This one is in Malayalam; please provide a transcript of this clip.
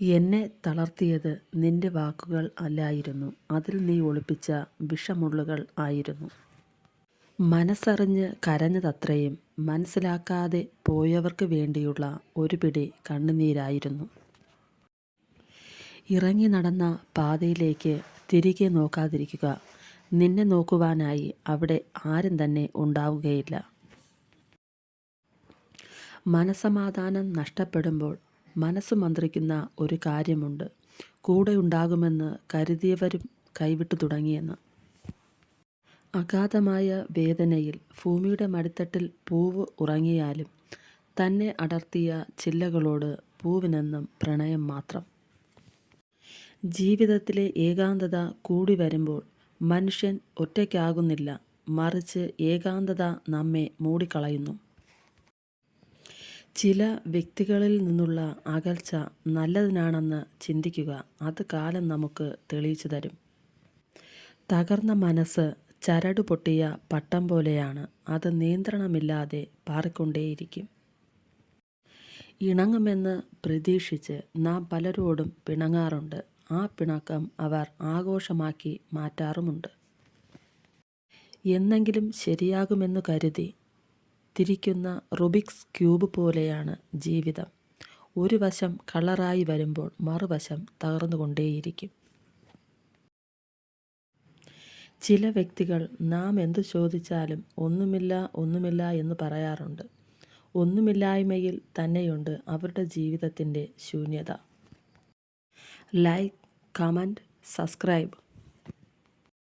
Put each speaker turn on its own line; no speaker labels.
എന്നെ തളർത്തിയത് നിന്റെ വാക്കുകൾ അല്ലായിരുന്നു. അതിൽ നീ ഒളിപ്പിച്ച വിഷമുള്ളുകൾ ആയിരുന്നു. മനസ്സറിഞ്ഞ് കരഞ്ഞതത്രയും മനസ്സിലാക്കാതെ പോയവർക്ക് വേണ്ടിയുള്ള ഒരു പിടി കണ്ണുനീരായിരുന്നു. ഇറങ്ങി നടന്ന പാതയിലേക്ക് തിരികെ നോക്കാതിരിക്കുക. നിന്നെ നോക്കുവാനായി അവിടെ ആരും തന്നെ ഉണ്ടാവുകയില്ല. മനസമാധാനം നഷ്ടപ്പെടുമ്പോൾ മനസ്സ് മന്ത്രിക്കുന്ന ഒരു കാര്യമുണ്ട്. കൂടെ ഉണ്ടാകുമെന്ന് കരുതിയവരും കൈവിട്ടു തുടങ്ങിയെന്ന്. അഗാധമായ വേദനയിൽ ഭൂമിയുടെ മടിത്തട്ടിൽ പൂവ് ഉറങ്ങിയാലും തന്നെ അടർത്തിയ ചില്ലകളോട് പൂവിനെന്നും പ്രണയം മാത്രം. ജീവിതത്തിലെ ഏകാന്തത കൂടി വരുമ്പോൾ മനുഷ്യൻ ഒറ്റയ്ക്കാകുന്നില്ല മറിച്ച് ഏകാന്തത നമ്മെ മൂടിക്കളയുന്നു. ചില വ്യക്തികളിൽ നിന്നുള്ള അകൽച്ച നല്ലതിനാണെന്ന് ചിന്തിക്കുക അത് കാലം നമുക്ക് തെളിയിച്ചു തരും. തകർന്ന മനസ്സ് ചരട് പൊട്ടിയ പട്ടം പോലെയാണ് അത് നിയന്ത്രണമില്ലാതെ പാറിക്കൊണ്ടേയിരിക്കും. ഇണങ്ങുമെന്ന് പ്രതീക്ഷിച്ച് നാം പലരോടും പിണങ്ങാറുണ്ട്. ആ പിണക്കം അവർ ആഘോഷമാക്കി മാറ്റാറുമുണ്ട്. എന്നെങ്കിലും ശരിയാകുമെന്ന് കരുതി തിരിക്കുന്ന റുബിക്സ് ക്യൂബ് പോലെയാണ് ജീവിതം. ഒരു വശം കളറായി വരുമ്പോൾ മറുവശം തകർന്നുകൊണ്ടേയിരിക്കും. ചില വ്യക്തികൾ നാം എന്തു ചോദിച്ചാലും ഒന്നുമില്ല ഒന്നുമില്ല എന്ന് പറയാറുണ്ട്. ഒന്നുമില്ലായ്മയിൽ തന്നെയുണ്ട് അവരുടെ ജീവിതത്തിന്റെ ശൂന്യത. Like comment subscribe.